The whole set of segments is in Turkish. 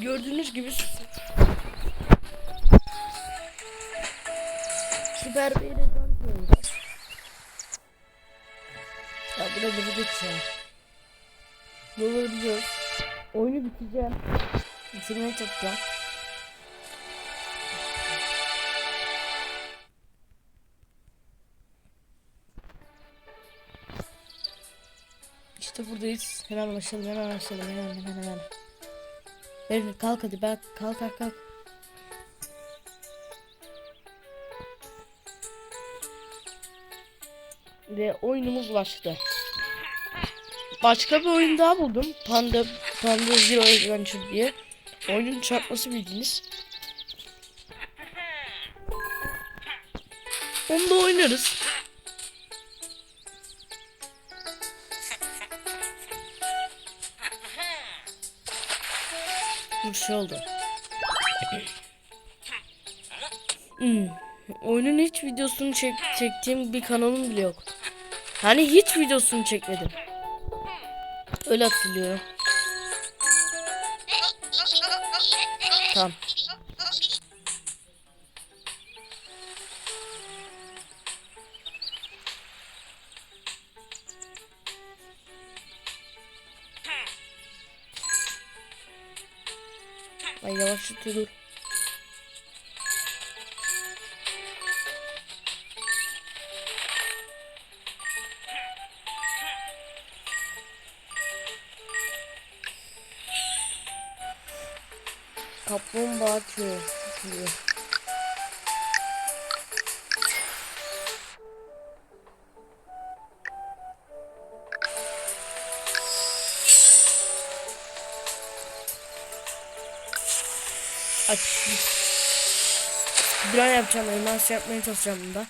Gördüğünüz gibi Süper bir oldu. Ya bu da biri geçiyor. Bunu biliyoruz. Oyunu bitireceğim. Bitirmeye çalışacağım. İşte buradayız. Hemen başlayalım, hemen başlayalım, hemen hemen hemen. Evet kalk hadi bak kalk kalk kalk. Ve oyunumuz başladı. Başka bir oyun daha buldum. Panda Panda Zero Adventure diye. Oyunun çarpması bildiniz. Onu da oynarız. Şey oldu. Hmm. Oyunun hiç videosunu çek çektiğim bir kanalım bile yok. Hani hiç videosunu çekmedim. Öyle hatırlıyorum. Tamam. Ay yavaş dur. Kaplumbağa atıyor. Diyor. Aç. Bir an yapacağım. Elmas yapmaya çalışacağım bunda.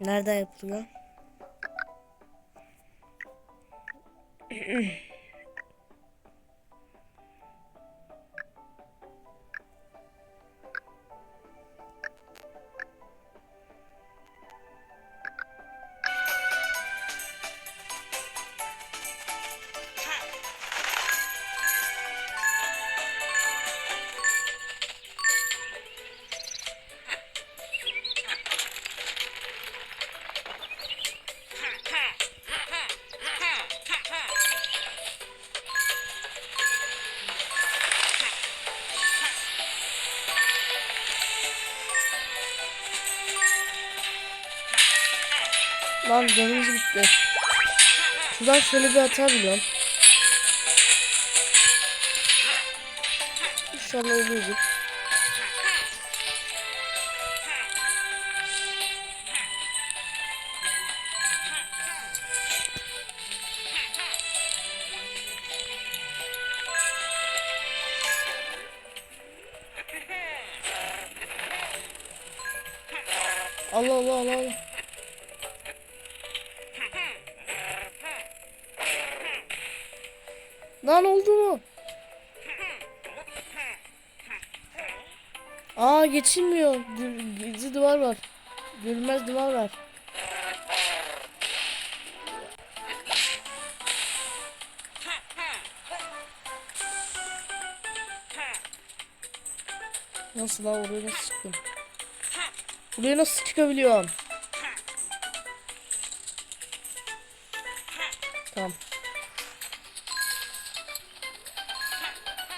Nerede yapılıyor? Lan canımız bitti. Şuradan şöyle bir hata biliyorum. İnşallah oluyordur. Allah Allah Allah Allah. Lan oldu mu? Aa geçilmiyor. Gizli duvar var. Görünmez duvar var. Nasıl lan oraya nasıl çıktım? Buraya nasıl çıkabiliyorum?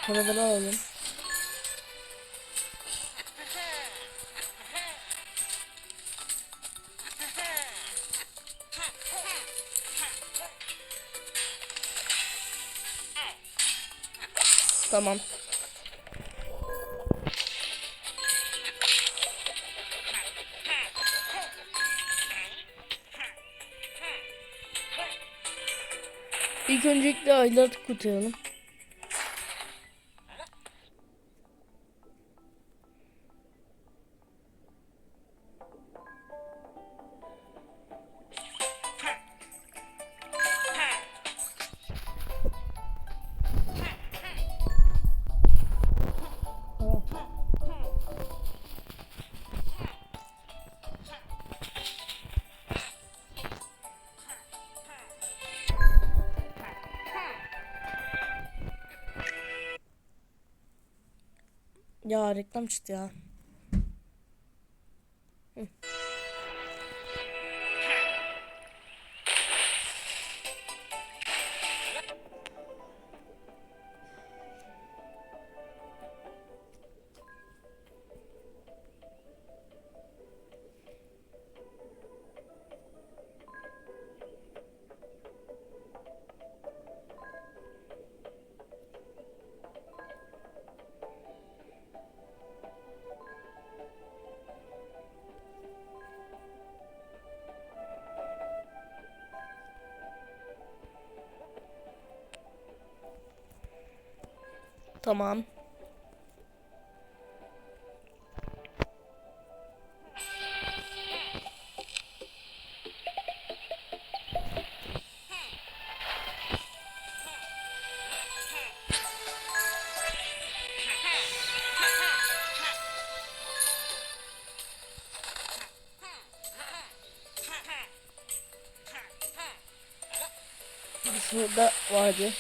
Paraları alalım. Tamam. İlk öncelikle ayları kurtaralım. Ya reklam çıktı ya. Tamam. Şurada vardı.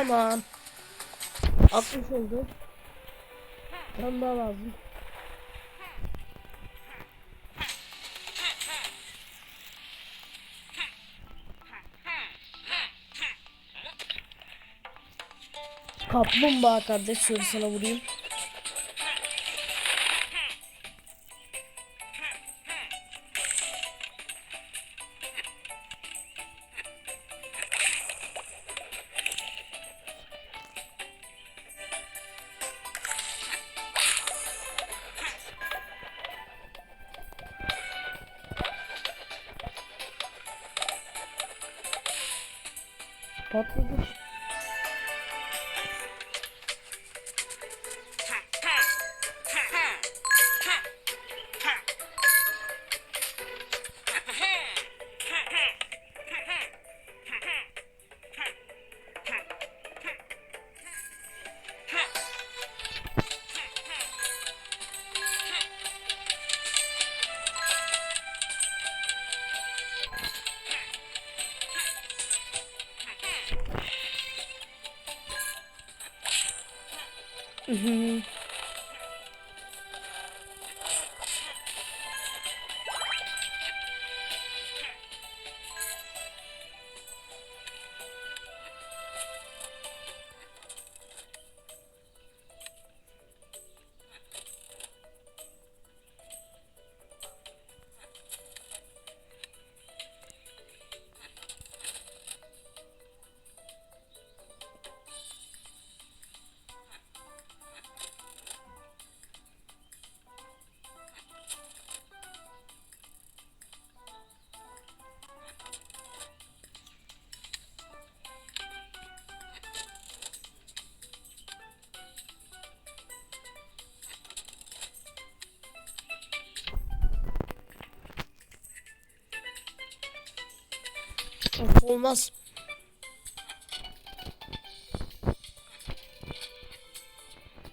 Tamam. 60 oldu. Tam daha lazım. Kaplumbağa kardeş şöyle sana vurayım. Patladı. Mm-hmm. Olmaz.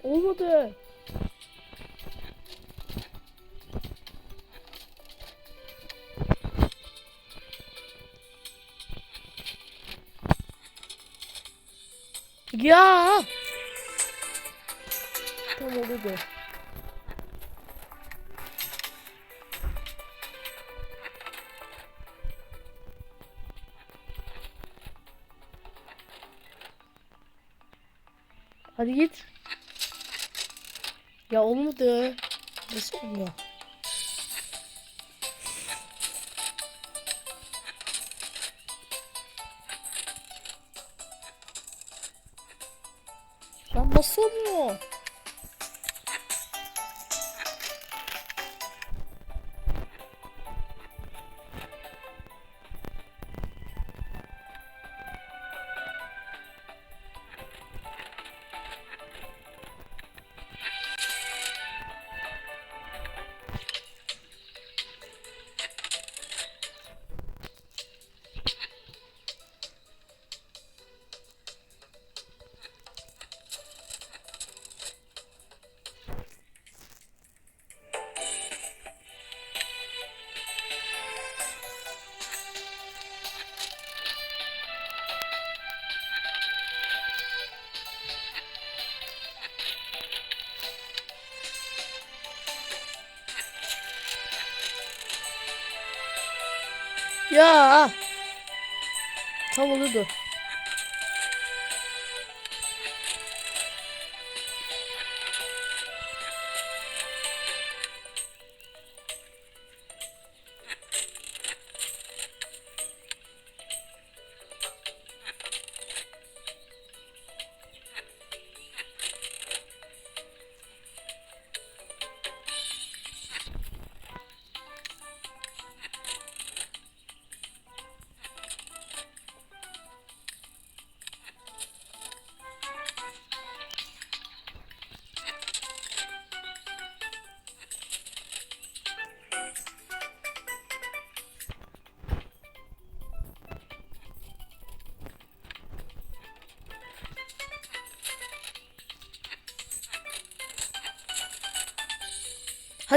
Olmadı. Ya. Tam oldu. Hadi git. Ya olmadı. Nasıl olmuyor? Lan nasıl olmuyor? Ya. Tam olurdu.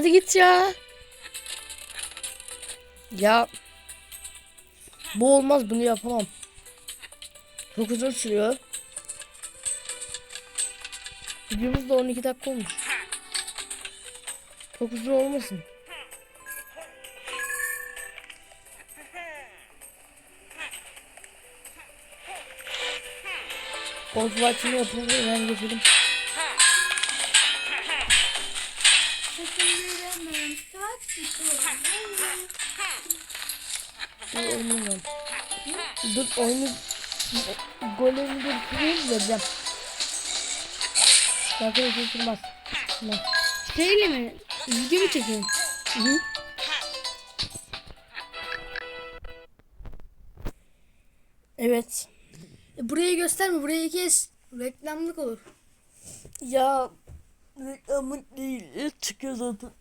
Hadi git ya. Ya. Bu olmaz bunu yapamam. Çok uzun sürüyor. Videomuz da 12 dakika olmuş. Çok uzun olmasın. Boz vaktini yapıldı ben geçelim. Oynayacağım. Dur oyunu golemi bitireyim vereceğim. Sakın şaşırmaz. Tamam. Şeyle mi? Video mu çekeyim? Hı -hı. Evet. E, burayı gösterme, burayı kes. Reklamlık olur. Ya reklamın değil çıkıyor zaten.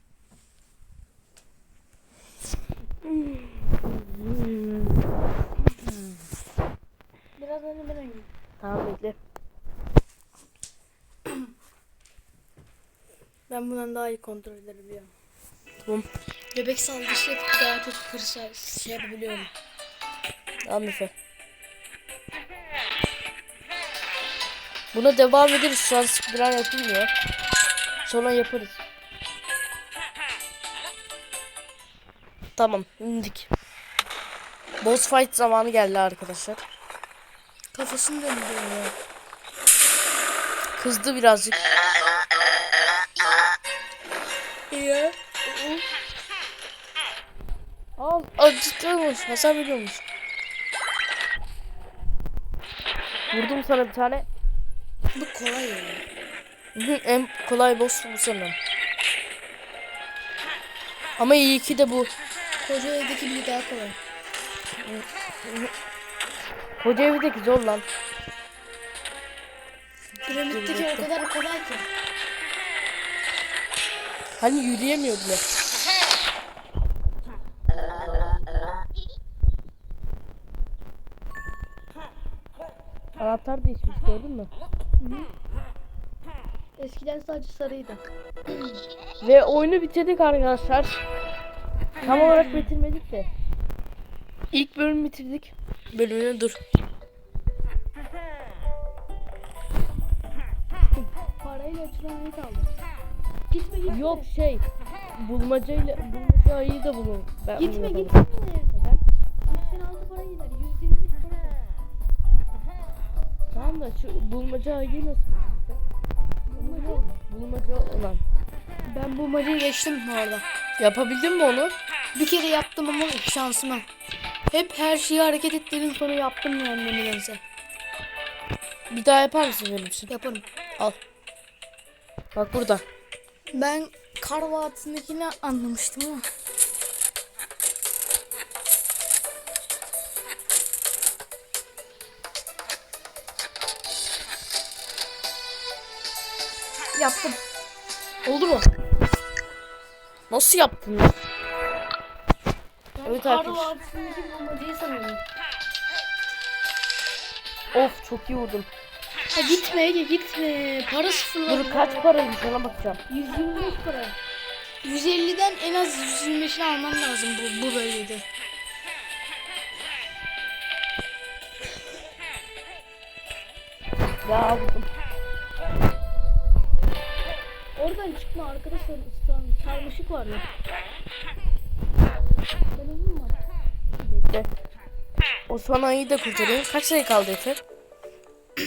Biraz önce ben oynayayım. Tamam bekle. Ben bundan daha iyi kontrol edebiliyorum. Tamam. Bebek saldırısı yapıp daha kötü kırsa şey yapabiliyorum. Tamam Efe. Buna devam ederiz. Şu an speedrun yapılmıyor. Sonra yaparız. Tamam indik. Boss fight zamanı geldi arkadaşlar. Kafasını döndürüyor ya. Kızdı birazcık. Ya. Al acıtıyormuş. Hasar veriyormuş. Vurdum sana bir tane. Bu kolay ya. Hı, en kolay boss bu sanırım. Ama iyi ki de bu. Koca evdeki biri daha kolay. Koca evdeki zor lan. Piramitteki o kadar kolay ki. Hani yürüyemiyor bile. Anahtar değişmiş gördün mü? Eskiden sadece sarıydı. Ve oyunu bitirdik arkadaşlar. Tam olarak bitirmedik de. İlk bölümü bitirdik. Bölümüne dur. Parayla açılan ayı kaldı. Gitme gitme. Yok şey. Bulmacayla bulmaca ayıyı da bulun. Ben Gitme gitme. Neden? 86 para gider. 125 para gider. Tamam da şu bulmaca ayıyı nasıl? Bulmaca Bulmaca olan. Ben bu macayı geçtim bu arada. Yapabildin mi onu? Bir kere yaptım ama şansıma. Hep her şeyi hareket ettiğim sonra yaptım yani nedense. Bir daha yapar mısın benim için? Yaparım. Al. Bak burada. Ben kar vadisindekini anlamıştım ama. Yaptım. Oldu mu? Nasıl yaptın ya? Evet arkadaşlar. Of çok iyi vurdum. Ha gitme Ege gitme. Para sıfırladı. Dur kaç paraymış ona bakacağım. 125 para. 150'den en az 125'ini alman lazım bu, bu bölgede. Ya aldım. Oradan çıkma arkadaşlar. İslam sarmaşık var ya. Mi var? Bekle. Osman Ağa'yı da kurtarayım. Kaç sayı kaldı Efe?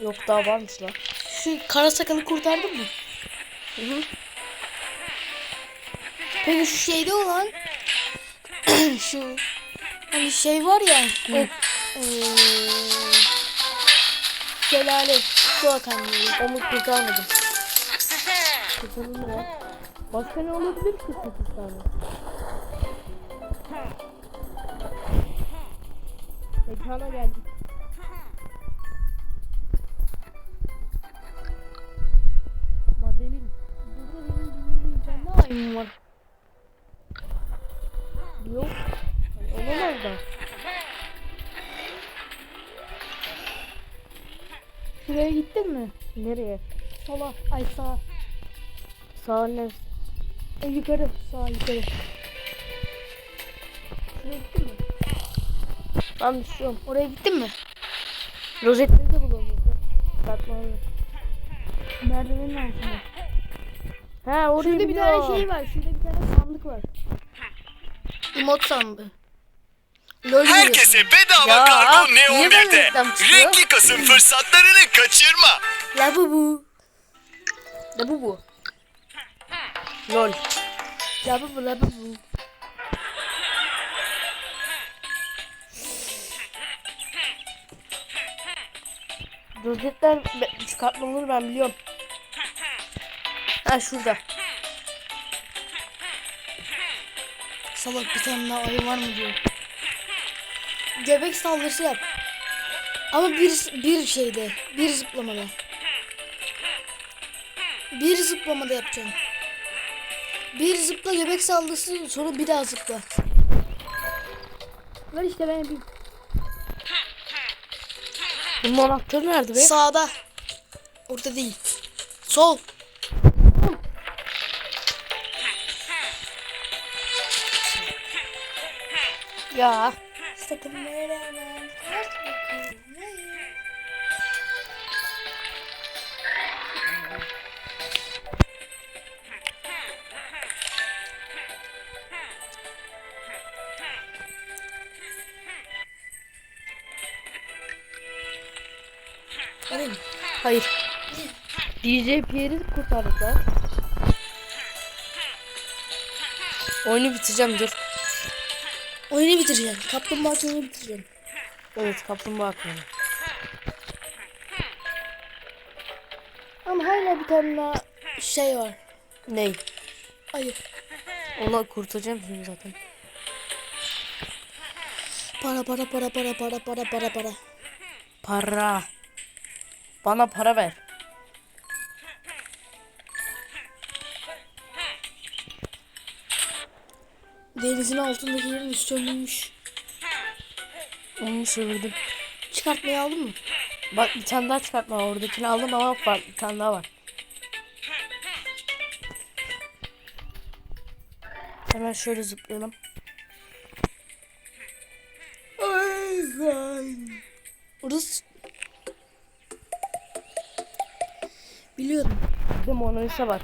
Yok daha varmış lan. Şu kara sakalı kurtardın mı? Hı hı. Peki şu şeyde olan şu hani şey var ya o eee, şelale su akan yeri. Onu kurtarmadım. Kurtarıldı mı? Başka ne olabilir ki 8 tane? Mekana geldik. Madeline. Burada benim bildiğim kendi ayım var. Yok. Hani olamaz da. Şuraya gittin mi? Nereye? Sola, ay sağa. Sağ ne? E, yukarı, sağ yukarı. Şuraya gittin mi? Ben düşüyorum. Oraya gittin mi? Rozetleri de bulalım. Katmanlı. Merdivenin altında. Ha orada Şurada bir tane şey var. Şurada bir tane sandık var. Emot sandığı. LOL Herkese bedava Ya, kargo Neon böyle 1'de. reklam çıkıyor? Renkli Kasım fırsatlarını kaçırma. Labubu. Labubu. Lol. Labubu labubu. Rozetler be- çıkartmaları ben biliyorum. Ha şurada. Salak bir tane daha ayı var mı diyor. Göbek saldırısı yap. Ama bir, bir şeyde. Bir zıplamada. Bir zıplamada yapacağım. Bir zıpla göbek saldırısı sonra bir daha zıpla. Ver işte ben yapayım. Bunun anahtarı nerede be? Sağda. Orada değil. Sol. ya. Sakın veremem. Hayır. DJ Pierre'i kurtardık lan. Oyunu bitireceğim dur. Oyunu bitireceğim. Kaplumbağa oyunu bitireceğim. Evet kaplumbağa konu. Ama hala bir tane daha şey var. Ney? Ayı. Onu kurtaracağım şimdi zaten. Para para para para para para para para. Para. Bana para ver. Denizin altındaki yerin sömürmüş. Onu çevirdim. Çıkartmayı aldın mı? Bak bir tane daha çıkartma. Oradakini aldım ama var. Bir tane daha var. Hemen şöyle zıplayalım. Orası... Biliyordum. Bir de Mona Lisa var.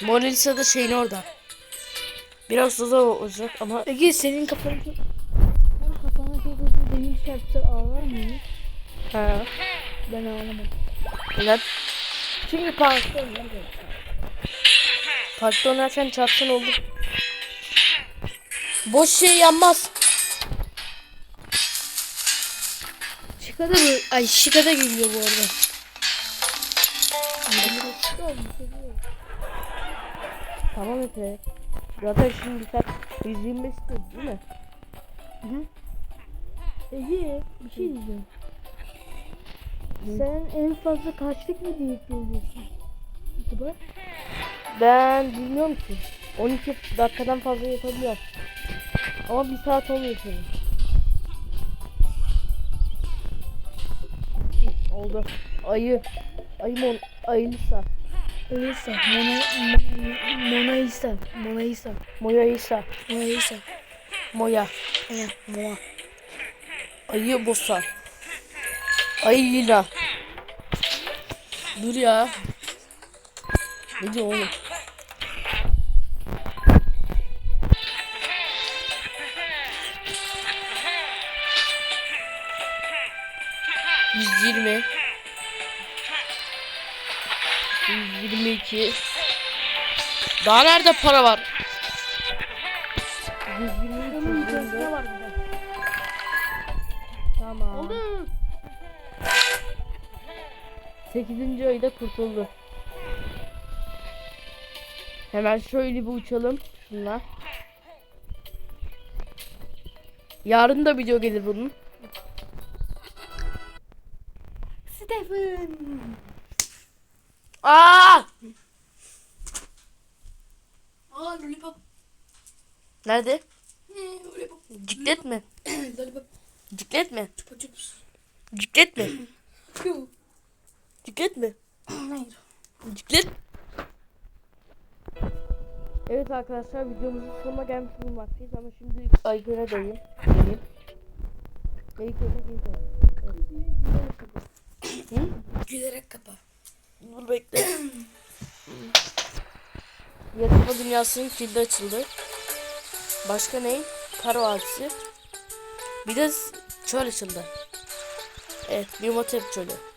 Mona Lisa da şeyin orada. Biraz da zor olacak ama Peki senin kafanı... Senin kafana çok hızlı demir çarptı ağlar mı? ha. Ben ağlamam. Neden? Çünkü parkta oynarken. Parkta oynarken çarpsan olur. Boş şey yanmaz. Şikada? Ay şikada geliyor bu arada. Tamam Efe. Zaten şimdi sen 125 istiyorsun değil mi? Ege bir şey diyeceğim. Sen en fazla kaçlık video yükleyebilirsin? YouTube'a? Ben bilmiyorum ki. 12 dakikadan fazla yapabiliyorum. Ama bir saat olmuyor senin. Hı, Oldu. Ayı. Ayı mon ayılsa. Mona, Mona, Mona İsa. Mona İsa. Moya İsa. Mona İsa. Moya. Aynen Moa. Ayı bossa. Ayı lila. Dur ya. Ne diyor oğlum? Yüz yirmi. Yüz yirmi iki. Daha nerede para var? Yüz yirmi iki. yüz yirmi dört. var burada. Tamam. Oldu. 8. ayda kurtuldu. Hemen şöyle bir uçalım. Şunlar. Yarın da video gelir bunun. Stephen. Aa! Aa lollipop. Nerede? Hmm, Lollipop. Ciklet mi? Lollipop. Ciklet mi? Chups. Ciklet mi? Ciklet mi? Hayır. Ciklet. Evet arkadaşlar videomuzun sonuna gelmiş bulunmaktayız ama şimdi Aygön'e dayım. Aygön'e geleyim. Hı? Gülerek kapa. Dur bekle. Yarışma dünyasının kilidi açıldı. Başka ne? Kar Vadisi. Bir de çöl açıldı. Evet, motor çölü.